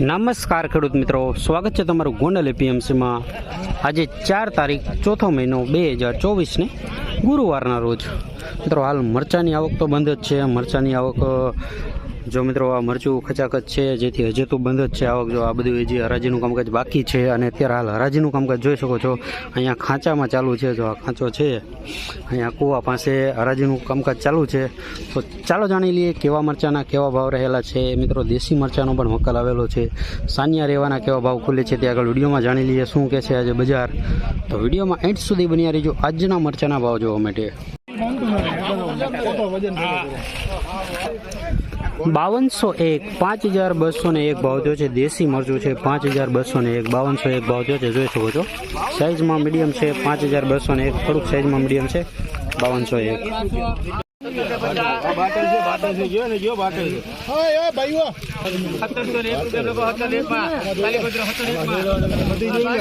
નમસ્કાર ખેડૂત મિત્રો. સ્વાગત છે તમારું ગોંડલ એપીએમસીમાં. આજે ચાર તારીખ, ચોથો મહિનો બે હજાર ચોવીસને ગુરુવારના રોજ. મિત્રો, હાલ મરચાંની આવક તો બંધ જ છે. મરચાંની આવક જો મિત્રો, આ મરચું ખચાખચ છે, જેથી હજે તો બંધ જ છે આવક. જો આ બધું હજી હરાજીનું કામકાજ બાકી છે અને અત્યારે હાલ હરાજીનું કામકાજ જોઈ શકો છો. અહીંયા ખાંચામાં ચાલુ છે, જો આ ખાંચો છે, અહીંયા કૂવા પાસે હરાજીનું કામકાજ ચાલુ છે. તો ચાલો જાણી લઈએ કેવા મરચાના કેવા ભાવ રહેલા છે. મિત્રો, દેશી મરચાનો પણ મક્કલ આવેલો છે. સાનિયા રહેવાના કેવા ભાવ ખુલે છે તે આગળ વિડીયોમાં જાણી લઈએ શું કહે છે આજે બજાર. તો વિડીયોમાં એન્ડ સુધી બન્યા રહીજો આજના મરચાના ભાવ જોવા માટે. બાવનસો એક, પાંચ હજાર બસો ને એક ભાવ થયો છે. દેશી મરચું છે, પાંચ હજાર બસો ને એક, બાવનસો એક ભાવ થયો છે. જોઈ શકો છો. સાઇઝમાં મીડિયમ છે, પાંચ હજાર બસો ને એક, થોડુંક સાઇઝમાં મીડિયમ છે. બાવનસો એક.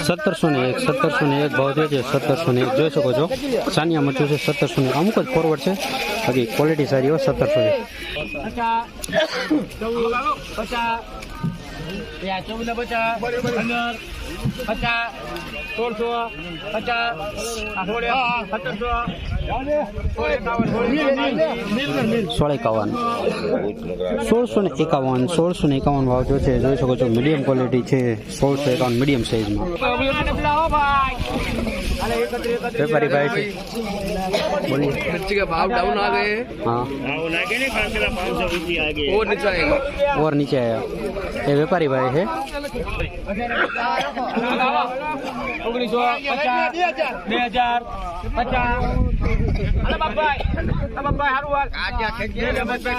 સત્તરસો ને એક સત્તરસો ને એક ભાવ થયો છે સત્તરસો ને એક. જોઈ શકો છો. સાનિયા મચ્યું છે સત્તરસો ને અમુક જ ફોરવર્ડ છે. બાકી ક્વોલિટી સારી હોય સત્તરસો એક. પચાસ પચાસ, સોળસો પચાસ સોળ એકાવન, સોળસો ને એકાવન, સોળસો ને એકાવન ભાવ જો છે. જોઈ શકો છો મીડિયમ ક્વોલિટી છે. સોળસો એકાવન મીડિયમ સાઈઝમાં. વેપારી ભાઈ છે. ભાવ ડાઉન આવે હા. ઓર નીચે આયા. એ વેપારી ભાઈ છે. ઓગણીસો પચાસ બે હજાર પચાસ. અરે બાપા બાપા હારું વાત કાઢ્યા ખેંચી બે બચા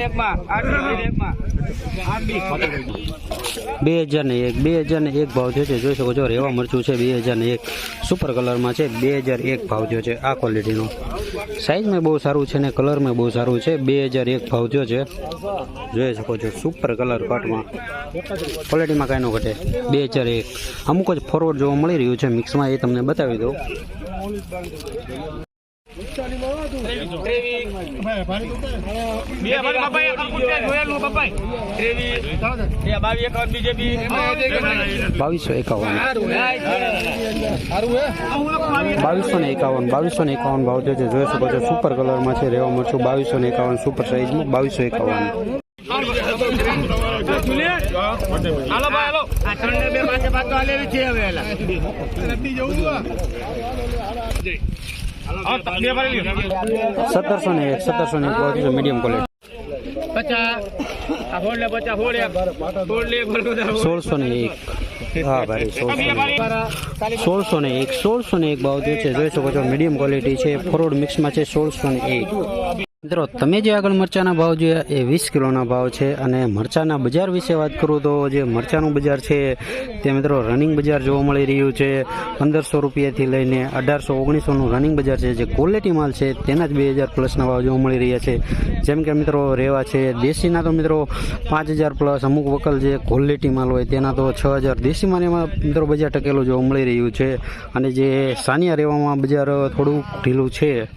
એક માં આઠ બે એક માં બે હજાર ને એક, બે હજાર ને એક ભાવ થયો છે. જોઈ શકો છો, રેવા મરચું છે બે હજાર ને એક સુપર કલરમાં છે, બે હજાર એક ભાવ થયો છે આ ક્વોલિટીનો સાઇઝમાં બહુ સારું છે ને કલરમાં બહુ સારું છે. બે હજાર એક ભાવ થયો છે. જોઈ શકો છો સુપર કલર કટમાં ક્વોલિટીમાં કાંઈ ન ઘટે. બે હજાર એક. અમુક જ ફોરવર્ડ જોવા મળી રહ્યું છે મિક્સમાં એ તમને બતાવી દઉં. બાવીસ એકાવન. બાવીસો ને એકાવન બાવીસો ને એકાવન ભાવ છે જોઈ શકો છો સુપર કલરમાં છે, રેવા મરચું બાવીસો ને એકાવન સુપર સાઇઝમાં બાવીસો એકાવન બે પાસે પાછો હાલેલી છે હવે. સત્તરસો ને એક સત્તરસો ને એક મીડિયમ ક્વોલિટી લે. સોળસો ને એક. હા ભાઈ સોળસો ને એક. સોળસો ને એક ભાવ છે જોઈ શકો છો મીડિયમ ક્વોલિટી છે ફોરવર્ડ મિક્સમાં છે સોળસો ને એક. મિત્રો, તમે જે આગળ મરચાના ભાવ જોયા એ વીસ કિલોના ભાવ છે અને મરચાના બજાર વિશે વાત કરું તો જે મરચાનું બજાર છે તે મિત્રો રનિંગ બજાર જોવા મળી રહ્યું છે. પંદરસો રૂપિયાથી લઈને અઢારસો, ઓગણીસોનું રનિંગ બજાર છે. જે ક્વોલિટી માલ છે તેના જ બે હજાર પ્લસના ભાવ જોવા મળી રહ્યા છે. જેમ કે મિત્રો રેવા છે, દેશીના તો મિત્રો પાંચ હજાર પ્લસ, અમુક વકલ જે ક્વોલિટી માલ હોય તેના તો છ હજાર. દેશીમાં એમાં મિત્રો બજાર ટકેલું જોવા મળી રહ્યું છે. અને જે સાનિયા રેવામાં બજાર થોડું ઢીલું છે.